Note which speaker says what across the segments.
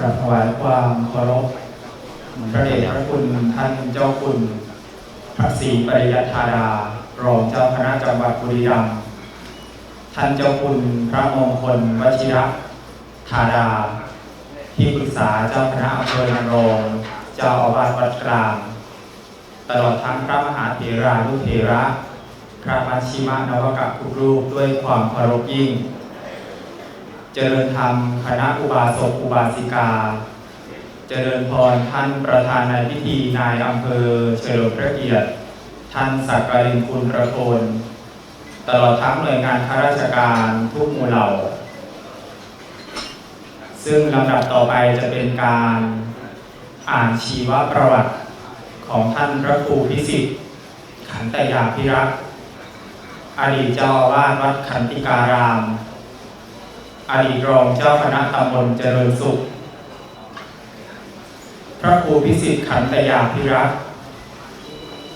Speaker 1: กราบถวายความเคารพพระเดชพระคุณท่านเจ้าคุณพระศรีปริยัติธาดารองเจ้าคณะจังหวัดบุรีรัมย์ท่านเจ้าคุณพระมงคลวชิระธาดา ที่ปรึกษาเจ้าคณะอำเภอนางรองเจ้าอาวาสวัดกลาง ตลอดทั้งพระมหาเถรานุเถระพระมัชชิมานวกะทุกรูปด้วยความเคารพยิ่ง เจริญธรรมคณะอุบาสกอุบาสิกา เจริญพรท่านประธานในพิธีนายอำเภอเฉลิมพระเกียรติท่านสักการินคุณประโคนตลอดทั้งหน่วยงานข้าราชการทุกหมู่เหล่า ซึ่งลำดับต่อไปจะเป็นการอ่านชีวประวัติของท่านพระครูพิสิทธิ์ขันตยาพิรักษ์อดีตเจ้าอาวาสวัดขันติการาม อดีตรองเจ้าคณะตำบลเจริญสุข พระครูพิสิทธิ์ขันตยาพิรักษ์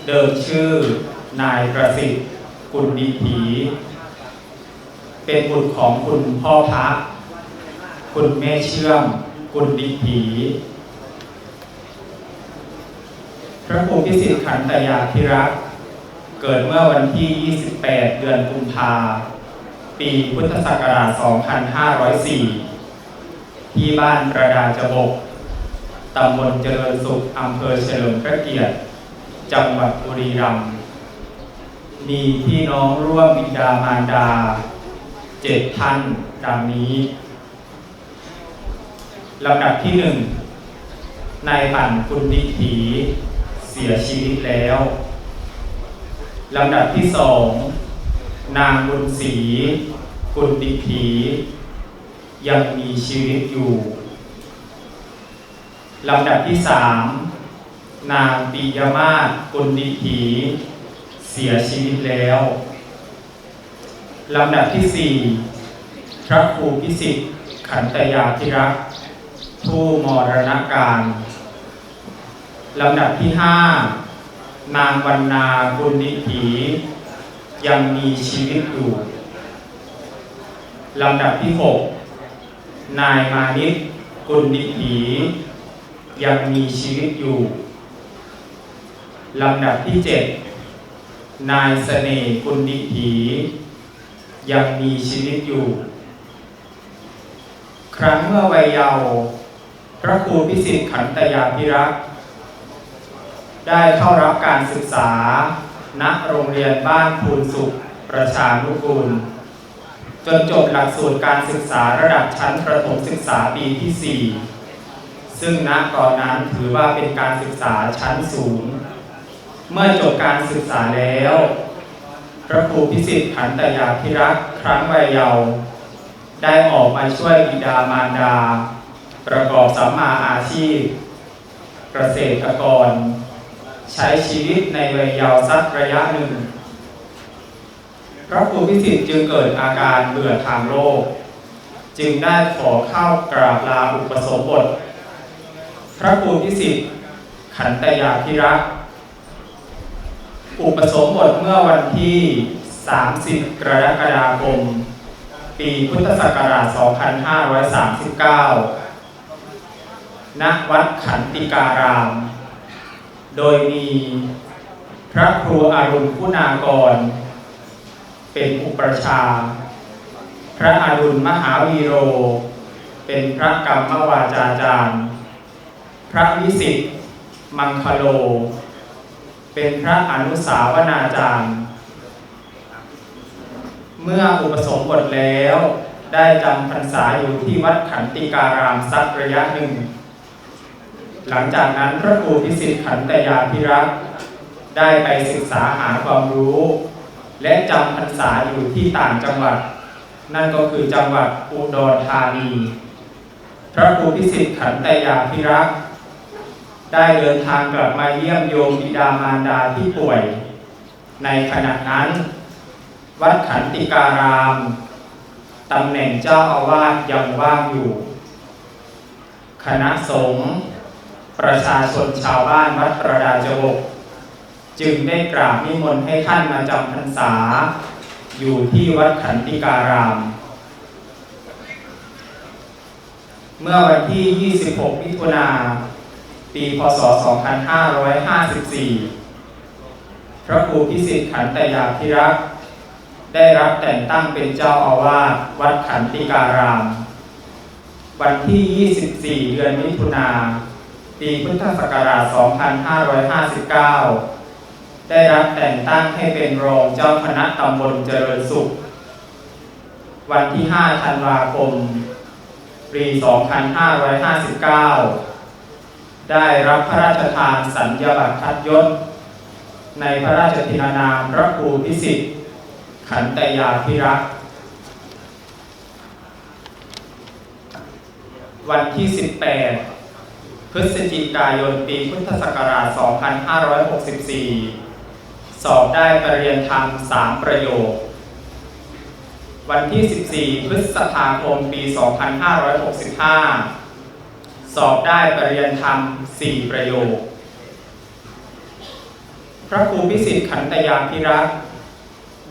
Speaker 1: เดิมชื่อนายประสิทธิ์กุลดีผีเป็นบุตรของคุณพ่อพระคุณแม่เชื่อมกุลดีผีพระครูพิสิทธิ์ขันตยาพิรักษ์เกิดเมื่อวันที่ 28 เดือนกุมภา ปีพุทธศักราช 2504 ที่บ้านประดาจบก ตำบลเจริญสุข อำเภอเฉลิมพระเกียรติ จังหวัดบุรีรัมย์ มีพี่น้องร่วมบิดามารดาเจ็ดท่านดังนี้ลำดับที่หนึ่งนายปั่นคุณดิถีเสียชีวิตแล้วลำดับที่สอง นางบุญศรีกุลดิถียังมีชีวิตอยู่ลำดับที่สามนางปิยมาศกุลดิถีเสียชีวิตแล้วลำดับที่สี่พระครูพิสิทธิ์ขันตยาธิรักผู้มรณการลำดับที่ห้านางวรรณากุลดิถี ยังมีชีวิตอยู่ลำดับที่หกนายมานิตกุลดิถียังมีชีวิตอยู่ลำดับที่เจ็ดนายเสน่ห์กุลดิถียังมีชีวิตอยู่ ครั้งเมื่อวัยเยาว์พระครูพิสิทธิ์ขันตยาพิรักษ์ได้เข้ารับการศึกษา ณโรงเรียนบ้านภูนสุข ประชานุกูล จนจบหลักสูตรการศึกษาระดับชั้นประถมศึกษาปีที่ 4 ซึ่งณตอนนั้นถือว่าเป็นการศึกษาชั้นสูง เมื่อจบการศึกษาแล้ว พระครูพิสิทธิ์ขันตยาพิรักษ์ครั้งวัยเยาว์ได้ออกมาช่วยบิดามารดา ประกอบสัมมาอาชีพ เกษตรกร ใช้ชีวิตในวัยเยาว์สักระยะหนึ่ง พระครูพิสิทธิ์จึงเกิดอาการเบื่อทางโลก จึงได้ขอเข้ากราบลาอุปสมบท พระครูพิสิทธิ์ขันตยาพิรักอุปสมบทเมื่อวันที่ 30 กรกฎาคม ปีพุทธศักราช 2539 ณ วัดขันติการาม โดยมีพระครูอารุณคุณากร เป็นอุปชา พระอารุณมหาวีโร เป็นพระกรรมวาจาจารย์ พระวิสิทธิ์มังคโล เป็นพระอนุสาวนาจารย์ เมื่ออุปสมบทแล้วได้จำพรรษาอยู่ที่วัดขันติการามสักระยะหนึ่ง หลังจากนั้นพระครูพิสิทธิ์ขันตยาพิรักษ์ได้ไปศึกษาหาความรู้ และจำพรรษาอยู่ที่ต่างจังหวัด นั่นก็คือจังหวัดอุดรธานี พระครูพิสิทธิ์ขันตยาพิรักษ์ได้เดินทางกลับมาเยี่ยมโยมบิดามารดาที่ป่วย ในขณะนั้น วัดขันติการามตำแหน่งเจ้าอาวาสยังว่างอยู่ คณะสงฆ์ ประชาชนชาวบ้านวัดประดาจบก จึงได้กราบนิมนต์ให้ท่านมาจำพรรษา อยู่ที่วัดขันติการาม เมื่อวันที่ 26 มิถุนาปีพศ 2554 พระครูพิสิทธิ์ขันตยาภิรักษ์ได้รับแต่งตั้งเป็นเจ้าอาวาสวัดขันติการาม วันที่ 24 เดือนมิถุนา ปีพุทธศักราช 2559 ได้รับแต่งตั้งให้เป็นรองเจ้าคณะตำบลเจริญสุข วันที่ 5 ธันวาคม ปี 2559 ได้รับพระราชทานสัญญาบัตรทัดยศ ในพระราชทินานามพระครูพิสิทธิ์ ขันตยาภิรักษ์วันที่ 18 พฤศจิกายนปีพุทธศักราช 2564 สอบได้ปรริญญาธรรม 3 ประโยค วันที่ 14 พฤษภาคมปี 2565 สอบได้ปรริญญาธรรม 4 ประโยค พระครูพิสิทธิ์ขันตยาภิรักษ์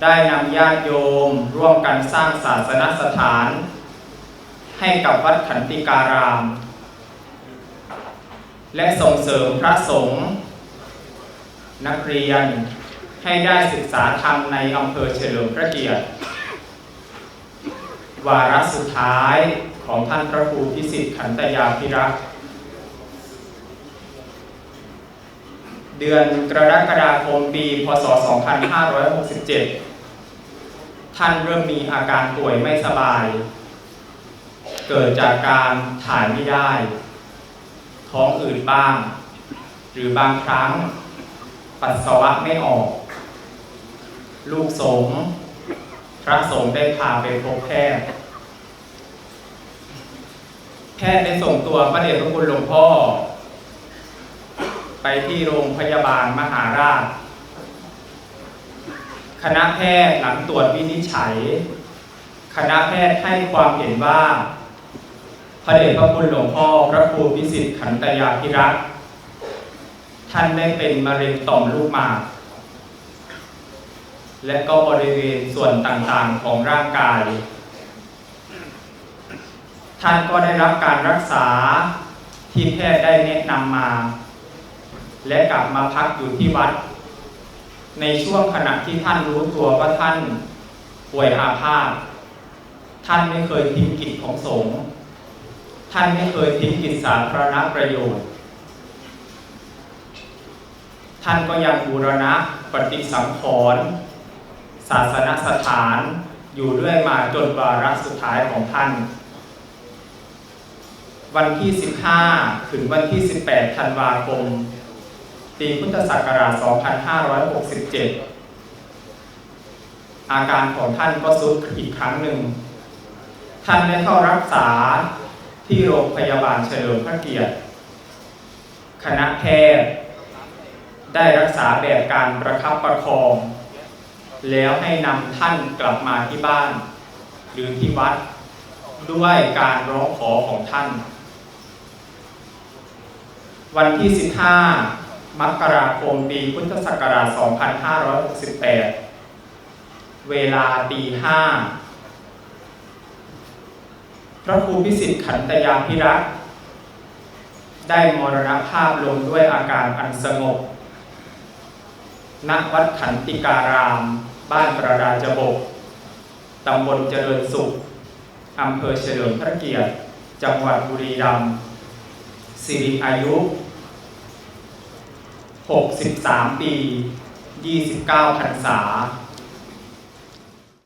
Speaker 1: ได้นำญาติโยมร่วมกันสร้างศาสนสถาน ให้กับวัดขันติการาม และส่งเสริมพระสงฆ์นักเรียนให้ได้ศึกษาธรรมในอำเภอเฉลิมพระเกียรติ วาระสุดท้ายของท่านพระครูพิสิทธิ์ขันตยาภิรักษ์เดือนกรกฎาคมปี พศ 2567 ท่านเริ่มมีอาการป่วยไม่สบาย เกิดจากการถ่ายไม่ได้ ท้องอืดบ้าง หรือบางครั้ง ปัสสาวะไม่ออก ลูกสงพระสงฆ์ได้พาไปพบแพทย์แพทย์ได้ส่งตัวพระเดชพระคุณหลวงพ่อ ไปที่โรงพยาบาลมหาราช คณะแพทย์หลังตรวจวินิจฉัย คณะแพทย์ให้ความเห็นว่า พระเดชพระคุณหลวงพ่อพระครูพิสิทธิ์ขันตยาภิรักท่านได้เป็นมะเร็งต่อมลูกหมาก และก็บริเวณส่วนต่างๆของร่างกาย ท่านก็ได้รับการรักษาที่แพทย์ได้แนะนำมา และกลับมาพักอยู่ที่วัด ในช่วงขณะที่ท่านรู้ตัวว่าท่านป่วยอาพาธท่านไม่เคยทิ้งกิจของสงฆ์ ท่านไม่เคยทิ้งกิจสาธารณประโยชน์ ท่านก็ยังบูรณะปฏิสังขรณ์ศาสนสถานอยู่เรื่อยมาจนวาระสุดท้ายของท่าน วันที่ 15 ถึงวันที่ 18 ธันวาคม ปีพุทธศักราช 2567 อาการของท่านก็ทรุดอีกครั้งหนึ่ง ท่านได้เข้ารักษา ที่โรงพยาบาลเฉลิมพระเกียรติ คณะแพทย์ ได้รักษาแบบการประคับประคอง แล้วให้นำท่านกลับมาที่บ้าน หรือที่วัดด้วยการร้องขอของท่าน วันที่ 15 มกราคมปีพุทธศักราช 2568 เวลาตีห้า พระครูพิสิทธิ์ขันตยาภิรักษ์ได้มรณภาพลงด้วยอาการอันสงบ ณ วัดขันติการาม บ้านประดาจบก ตำบลเจริญสุข อำเภอเฉลิมพระเกียรติ จังหวัดบุรีรัมย์ สิริอายุ 63 ปี 29พรรษา